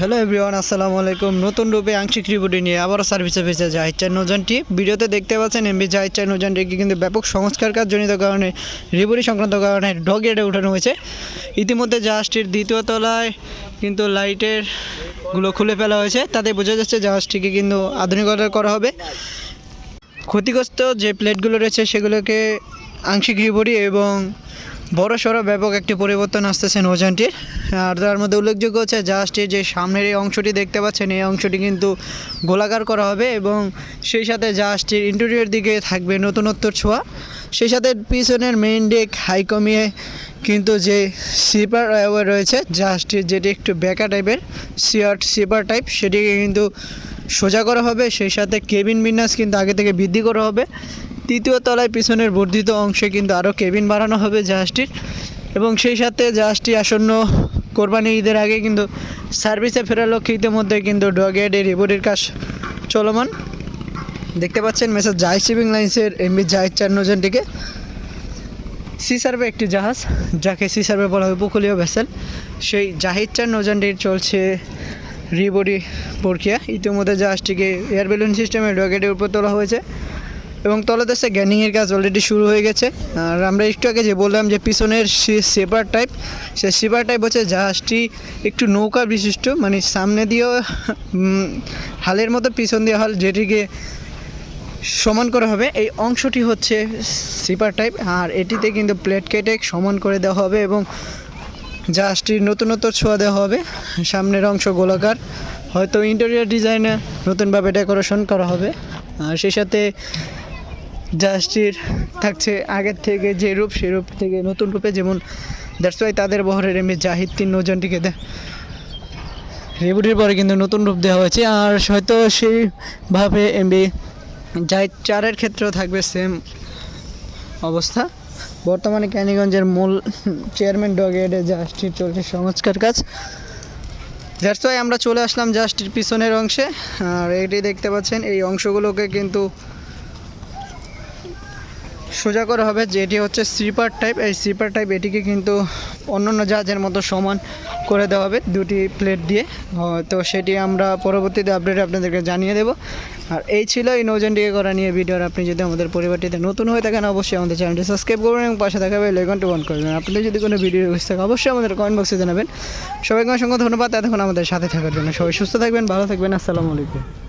Hello everyone, আসসালামু আলাইকুম। নতুন রূপে আংশিক রিপোর্টে নিয়ে আবারও সার্ভিসে ফেসে জাহিদ নৌজানটি। ভিডিওতে দেখতে পাচ্ছেন এমবি জাহিদ নৌজানটিকে কিন্তু ব্যাপক সংস্কার কাজজনিত কারণে রিপোর্টি সংক্রান্ত কারণে ডগ এডে উঠানো হয়েছে। ইতিমধ্যে জাহাজটির দ্বিতীয় তলায় কিন্তু লাইটেরগুলো খুলে ফেলা হয়েছে। তাতে বোঝা যাচ্ছে জাহাজটিকে কিন্তু আধুনিকতা করা হবে। ক্ষতিগ্রস্ত যে প্লেটগুলো রয়েছে সেগুলোকে আংশিক রিপোর্টি এবং বড় সড়ো ব্যাপক একটি পরিবর্তন আসতেছে নৌযানটির। আর তার মধ্যে উল্লেখযোগ্য হচ্ছে জাহাজটির যে সামনের এই অংশটি দেখতে পাচ্ছেন, এই অংশটি কিন্তু গোলাকার করা হবে এবং সেই সাথে জাহাজটির ইন্টেরিয়র দিকে থাকবে নতুনত্বর ছোঁয়া। সেই সাথে পিছনের মেইন ডেক হাই কমিয়ে কিন্তু যে স্লিপার রয়েছে জাহাজটির যেটি একটু বেকা টাইপের সিয়ার্ট স্লিপার টাইপ সেটিকে কিন্তু সোজা করা হবে। সেই সাথে কেবিন বিন্যাস কিন্তু আগে থেকে বৃদ্ধি করা হবে। তৃতীয় তলায় পিছনের বর্ধিত অংশে কিন্তু আরও কেবিন বাড়ানো হবে জাহাজটির। এবং সেই সাথে জাহাজটি আসন্ন কোরবানি ঈদের আগে কিন্তু সার্ভিসে ফেরার লক্ষ্যে ইতিমধ্যে কিন্তু ডগেডের রিপোর্টের কাজ চলমান। দেখতে পাচ্ছেন মেসেজ জাহাজ শিপিং লাইন্সের এমবি জাহাজ চার নজনটিকে সি সার্ভে একটি জাহাজ, যাকে সি সার্ভে বলা হয় উপকূলীয় ভেসেল। সেই জাহিদ চার চলছে রিবডি প্রক্রিয়া ইতিমধ্যে জাহাজটিকে এয়ার বেলুন সিস্টেমে রকেটের উপর তোলা হয়েছে। এবং তলদেশে গ্যানিংয়ের কাজ অলরেডি শুরু হয়ে গেছে। আর আমরা একটু আগে যে বললাম যে পিছনের সেপার টাইপ সে সেপার টাইপ হচ্ছে জাহাজটি একটু নৌকা বিশিষ্ট মানে সামনে দিয়েও হালের মতো পিছন দিয়ে হাল যেটিকে সমান করা হবে। এই অংশটি হচ্ছে সিপার টাইপ আর এটিতে কিন্তু প্লেট কেটে সমান করে দেওয়া হবে এবং জাহাজটির নতুনত্ব ছোঁয়া দেওয়া হবে। সামনের অংশ গোলাকার, হয়তো ইন্টেরিয়ার ডিজাইনে নতুনভাবে ডেকোরেশন করা হবে। আর সেই সাথে জাহাজটির থাকছে আগের থেকে যে রূপ, সেই রূপ থেকে নতুন রূপে যেমন দ্যাটস ওয়াই তাদের বহরের এমনি জাহিদ তিন নৌজানটিকে রিবুটির পরে কিন্তু নতুন রূপ দেওয়া হয়েছে। আর হয়তো সেইভাবে এমবি জাহিদ চারের ক্ষেত্রেও থাকবে সেম অবস্থা। বর্তমানে ক্যানিগঞ্জের মূল চেয়ারম্যান ডগেডে জাহাজটির চলছে সংস্কার কাজ। দ্যাটস ওয়াই আমরা চলে আসলাম জাহাজটির পিছনের অংশে। আর এটি দেখতে পাচ্ছেন, এই অংশগুলোকে কিন্তু সোজা করা হবে যে এটি হচ্ছে স্লিপার টাইপ। এই স্লিপার টাইপ এটিকে কিন্তু অন্যান্য জাহাজের মতো সমান করে দেওয়া হবে দুটি প্লেট দিয়ে। তো সেটি আমরা পরবর্তীতে আপডেট আপনাদেরকে জানিয়ে দেব। আর এই ছিল এই নৌজানটিকে করা নিয়ে ভিডিওর আপনি যদি আমাদের পরিবারটিতে নতুন হয়ে থাকেন, অবশ্যই আমাদের চ্যানেলটি সাবস্ক্রাইব করবেন এবং পাশে থাকা বেল আইকনটি অন করবেন। আপনাদের যদি কোনো ভিডিও রিকোয়েস্ট থাকে, অবশ্যই আমাদের কমেন্ট বক্সে জানাবেন। সবাইকে অসংখ্য ধন্যবাদ। এতক্ষণ আমাদের সাথে থাকার জন্য সবাই সুস্থ থাকবেন, ভালো থাকবেন। আসসালামু আলাইকুম।